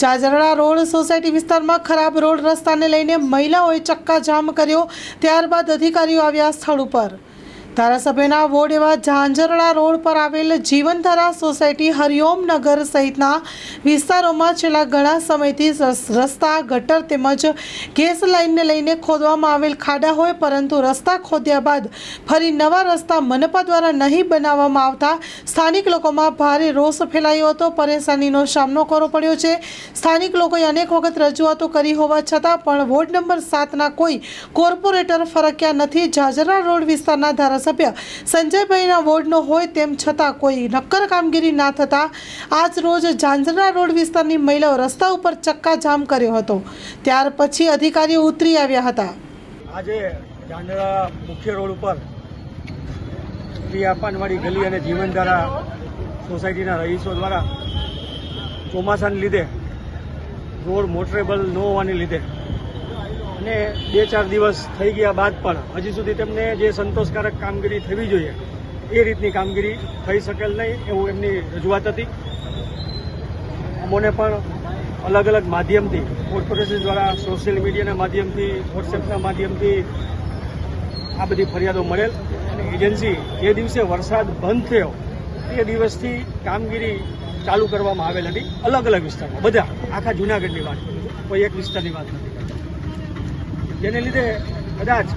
ચાજરડા road society વિસ્તારમાં ખરાબ road રસ્તાને લઈને મહિલાઓએ ચક્કાજામ કર્યો. ત્યારબાદ અધિકારીઓ આવ્યા સ્થળ ઉપર. ધારાસભ્યના વોર્ડ એવા ઝાંઝરડા રોડ પર આવેલ જીવનધારા સોસાયટી હરિઓમ નગર સહિતના વિસ્તારોમાં છેલ્લા ઘણા સમયથી રસ્તા, ગટર તેમજ ગેસ લાઇનને લઈને ખોદવામાં આવેલ ખાડા હોય પરંતુ રસ્તા ખોદ્યા બાદ ફરી નવા રસ્તા મનપા દ્વારા નહીં બનાવવામાં આવતા સ્થાનિક લોકોમાં ભારે રોષ ફેલાયો હતો. પરેશાનીનો સામનો કરવો પડ્યો છે. સ્થાનિક લોકોએ અનેક વખત રજૂઆતો કરી હોવા છતાં પણ વોર્ડ નંબર સાતના કોઈ કોર્પોરેટર ફરક્યા નથી. ઝાઝરા રોડ વિસ્તારના ધારાસભ્ય સંજયભાઈના વોર્ડનો હોય તેમ છતાં કોઈ નક્કર કામગીરી ના થતાં આજ રોજ ઝાંઝરા રોડ વિસ્તારની મહિલાઓ રસ્તા ઉપર ચક્કાજામ કર્યો હતો. ત્યાર પછી અધિકારીઓ ઉતરી આવ્યા હતા. આજે ઝાંઝરા મુખ્ય રોડ ઉપર પ્રિયાપાનવાડી ગલી અને જીવનધારા સોસાયટીના રહીશો દ્વારા ચોમાસાને લીધે રોડ મોટરેબલ ન હોવાને લીધે અને બે ચાર દિવસ થઈ ગયા બાદ પણ હજી સુધી તેમને જે સંતોષકારક કામગીરી થવી જોઈએ, એ રીતની કામગીરી થઈ શકેલ નહીં એવું એમની રજૂઆત હતી. અમોને પણ અલગ અલગ માધ્યમથી, કોર્પોરેશન દ્વારા, સોશિયલ મીડિયાના માધ્યમથી, વોટ્સએપના માધ્યમથી આ બધી ફરિયાદો મળેલ. અને એજન્સી જે દિવસે વરસાદ બંધ થયો તે દિવસથી કામગીરી ચાલુ કરવામાં આવેલ હતી અલગ અલગ વિસ્તારમાં. બધા, આખા જૂનાગઢની વાત કોઈ એક વિસ્તારની વાત નથી. જેને લીધે કદાચ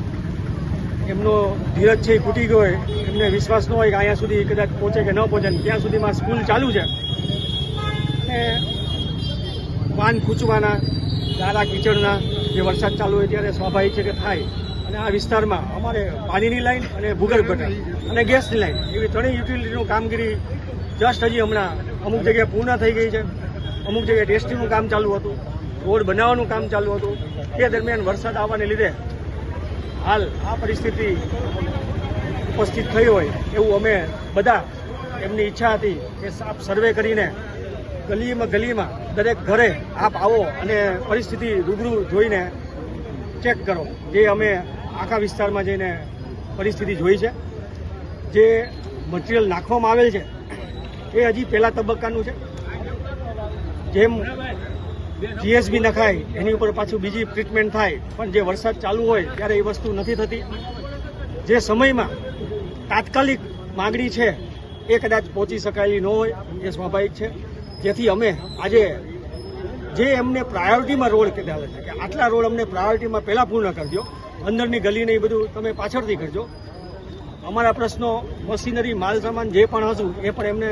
એમનો ધીરજ છે એ ખૂટી ગયો હોય, એમને વિશ્વાસ ન હોય કે અહીંયા સુધી કદાચ પહોંચે કે ન પહોંચે ત્યાં સુધીમાં સ્કૂલ ચાલુ છે. અને પાન ખૂંચવાના ગારા કીચડના જે વરસાદ ચાલુ હોય ત્યારે સ્વાભાવિક છે કે થાય. અને આ વિસ્તારમાં અમારે પાણીની લાઈન અને ભૂગર્ભ ગટર અને ગેસની લાઈન એવી ત્રણેય યુટિલિટીનું કામગીરી જસ્ટ હજી હમણાં અમુક જગ્યાએ પૂર્ણ થઈ ગઈ છે. અમુક જગ્યાએ ટેસ્ટિંગનું કામ ચાલુ હતું, રોડ બનાવવાનું કામ ચાલુ હતું. તે દરમિયાન વરસાદ આવવાને લીધે હાલ આ પરિસ્થિતિ ઉપસ્થિત થઈ હોય એવું અમે બધા એમની ઈચ્છા હતી કે આપ સર્વે કરીને ગલીમાં ગલીમાં દરેક ઘરે આપ આવો અને પરિસ્થિતિ રૂબરૂ જોઈને ચેક કરો. જે અમે આખા વિસ્તારમાં જઈને પરિસ્થિતિ જોઈ છે, જે મટીરિયલ નાખવામાં આવેલ છે, એ હજી પહેલા તબક્કાનું છે. જેમ જીએસબી નખાય, એની ઉપર પાછું બીજી ટ્રીટમેન્ટ થાય. પણ જે વરસાદ ચાલુ હોય, ત્યારે એ વસ્તુ નથી થતી. જે સમયમાં તાત્કાલિક માગણી છે, એ કદાચ પહોંચી શકાયેલી ન હોય, એ સ્વાભાવિક છે. જેથી અમે આજે જે એમને પ્રાયોરિટીમાં રોડ કીધા છે, કે આટલા રોડ અમને પ્રાયોરિટીમાં પહેલાં પૂર્ણ કરજો. અંદરની ગલીને એ બધું તમે પાછળથી કરજો. અમારા પ્રશ્નો, મશીનરી, માલ સામાન જે પણ હશું એ પણ એમને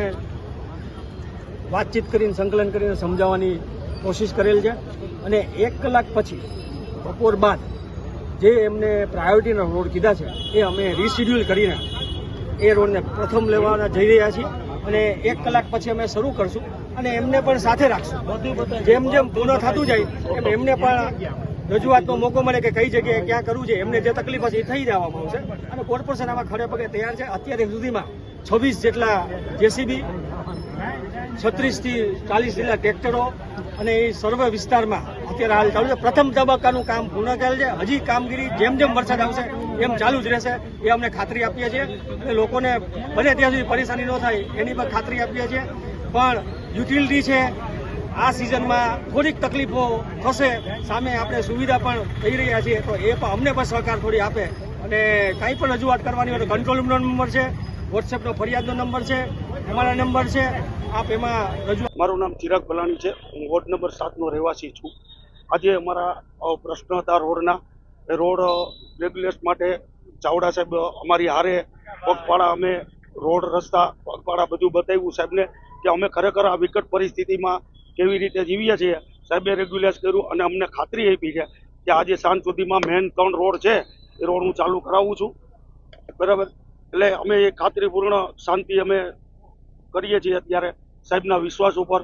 વાતચીત કરીને, સંકલન કરીને સમજાવવાની કોશિશ કરેલ છે અને એક કલાક પછી બપોર બાદ જે એમને પ્રાયોરિટીના રોડ કીધા છે એ અમે રિશિડ્યુલ કરીને એ રોડને પ્રથમ લેવાના જઈ રહ્યા છીએ અને એક કલાક પછી અમે શરૂ કરશું અને એમને પણ સાથે રાખશું. જેમ જેમ પૂર્ણ થતું જાય એમ એમને પણ રજૂઆતનો મોકો મળે કે કઈ જગ્યાએ ક્યાં કરવું છે એમને જે તકલીફ હશે એ થઈ જવામાં આવશે. અને કોર્પોરેશન આમાં ખડે પગે તૈયાર છે. અત્યારે સુધીમાં છવ્વીસ જેટલા જેસીબી છત્રીસથી ચાલીસ જેટલા ટ્રેક્ટરો અને એ સર્વ વિસ્તારમાં અત્યારે હાલ ચાલુ છે. પ્રથમ તબક્કાનું કામ પૂર્ણ કરેલ છે. હજી કામગીરી જેમ જેમ વરસાદ આવશે, એમ ચાલુ જ રહેશે. એ અમને ખાતરી આપીએ છીએ. અને લોકોને બને ત્યાં સુધી પરેશાની ન થાય, એની પણ ખાતરી આપીએ છીએ. પણ યુટિલિટી છે, આ સિઝનમાં થોડીક તકલીફો થશે, સામે આપણે સુવિધા પણ થઈ રહ્યા છીએ, તો એ પણ અમને પણ સહકાર થોડી આપે. અને કાંઈ પણ રજૂઆત કરવાની હોય તો કંટ્રોલ રૂમનો નંબર છે વોટ્સએપનો ફરિયાદનો નંબર છે અમારા નંબર છે. આપ એમાં રજૂઆત મારું નામ ચિરાગ ભલાણી છે. હું વોર્ડ નંબર સાતનો રહેવાસી છું. આજે અમારા પ્રશ્ન હતા રોડના એ રોડ રેગ્યુલેશન માટે ચાવડા સાહેબ અમારી હારે પગપાળા અમે રોડ, રસ્તા, પગપાળા બધું બતાવ્યું સાહેબને કે અમે ખરેખર આ વિકટ પરિસ્થિતિમાં કેવી રીતે જીવીએ છીએ. સાહેબે રેગ્યુલેટ કર્યું અને અમને ખાતરી આપી છે કે આજે સાંજ સુધીમાં મેન ત્રણ રોડ છે એ રોડ હું ચાલુ કરાવું છું. બરાબર? એટલે અમે એ ખાતરીપૂર્ણ શાંતિ અમે કરીએ છીએ અત્યારે સાહેબના વિશ્વાસ ઉપર.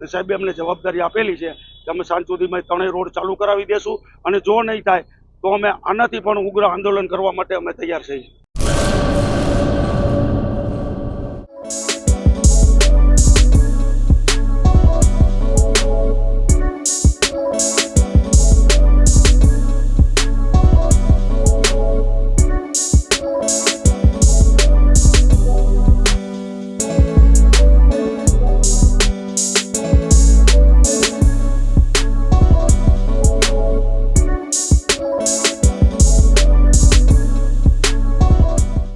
સાહેબે અમને જવાબદારી આપેલી છે કે અમે સાંજ સુધીમાં ત્રણેય રોડ ચાલુ કરાવી દેશું. અને જો નહીં થાય તો અમે આનાથી પણ ઉગ્ર આંદોલન કરવા માટે અમે તૈયાર છીએ.